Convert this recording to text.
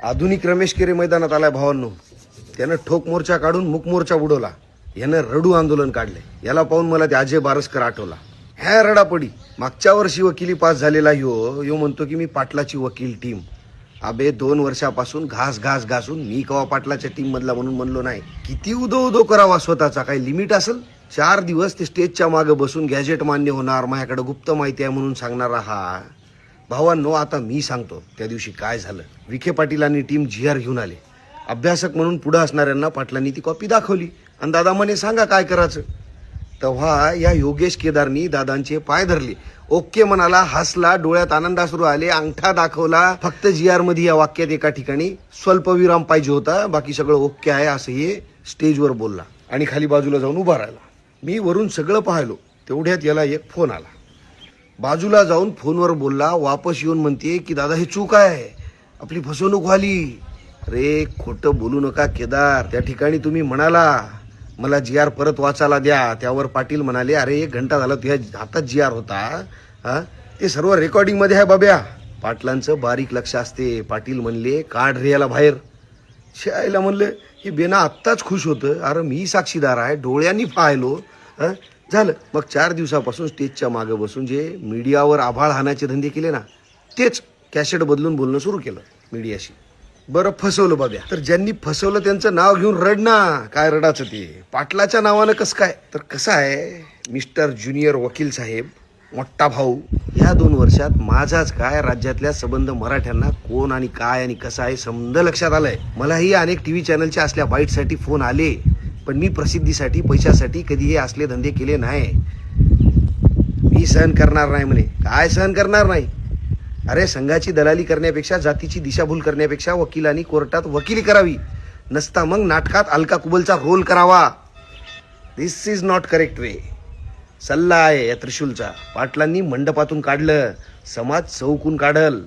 आधुनिक रमेश केरे मैदानात आलाय भावांनो. त्यानं ठोक मोर्चा काढून मुक मोर्चा उडवला यानं रडू आंदोलन काढले. याला पाहून मला ते अजय बारसकर आठवला. ह्या रडापडी. मागच्या वर्षी वकिली पास झालेला यो यो म्हणतो की मी पाटलाची वकील टीम अबे दोन वर्षापासून घास घास घासून मी कवा पाटलाच्या टीम मधला म्हणून म्हणलो नाही. किती उदो उदो करावा स्वतःचा? काही लिमिट असेल? चार दिवस ते स्टेजच्या मागे बसून गॅजेट मान्य होणार माझ्याकडे गुप्त माहिती आहे म्हणून सांगणारा हा भावांनो आता मी सांगतो त्या दिवशी काय झालं. विखे पाटीलांनी टीम जी आर घेऊन आले. अभ्यासक म्हणून पुढं असणाऱ्यांना पाटलांनी ती कॉपी दाखवली. आणि दादा म्हणे सांगा काय करायचं? तेव्हा या योगेश केदारनी दादांचे पाय धरले. ओके म्हणाला हसला डोळ्यात आनंदाश्रू आले अंगठा दाखवला. फक्त जी आरमध्ये या वाक्यात एका ठिकाणी स्वल्पविराम पाहिजे होता. बाकी सगळं ओके आहे असं हे स्टेजवर बोलला. आणि खाली बाजूला जाऊन उभा राहिला. मी वरून सगळं पाहिलो. तेवढ्यात याला एक फोन आला. बाजूला जाऊन फोनवर बोलला वापस येऊन म्हणते की दादा हे चूक आहे. आपली फसवणूक व्हाली. अरे खोटं बोलू नका केदार. त्या ठिकाणी तुम्ही म्हणाला मला जी आर परत वाचायला द्या. त्यावर पाटील म्हणाले अरे एक घंटा झाला तुझ्या हातात जी आर होता. हा? ते सर्व रेकॉर्डिंगमध्ये आहे बाब्या. पाटलांचं बारीक लक्ष असते. पाटील म्हणले काढ रे याला बाहेर. शायला म्हणलं हे बेना आत्ताच खुश होतं. अरे मी साक्षीदार आहे. डोळ्यांनी पाहिलो. हं? झालं. मग चार दिवसापासून स्टेजच्या मागे बसून जे मीडियावर आभाळ हाणाचे धंदे केले ना तेच कॅसेट बदलून बोलणं सुरू केलं मीडियाशी. बरं फसवलं बाब्या. तर ज्यांनी फसवलं त्यांचं नाव घेऊन रड ना काय रडाचं ते? पाटलाच्या नावानं कसं काय? तर कसं आहे मिस्टर ज्युनियर वकील साहेब मोठा भाऊ ह्या दोन वर्षात माझाच काय राज्यातल्या संबंध मराठ्यांना कोण आणि काय आणि कसं आहे समज लक्षात आलंय. मलाही अनेक टीव्ही चॅनलच्या असल्या बाईटसाठी फोन आले. पण मी प्रसिद्धीसाठी पैशासाठी कधी हे असले धंदे केले नाही. मी सहन करणार नाही म्हणे. काय सहन करणार नाही? अरे संघाची दलाली करण्यापेक्षा जातीची दिशाभूल करण्यापेक्षा वकिलांनी कोर्टात वकिली करावी. नसता मग नाटकात अलका कुबलचा रोल करावा. This is not correct way सल्ला आहे या त्रिशूलचा. पाटलांनी मंडपातून काढलं. समाज चौकून काढल.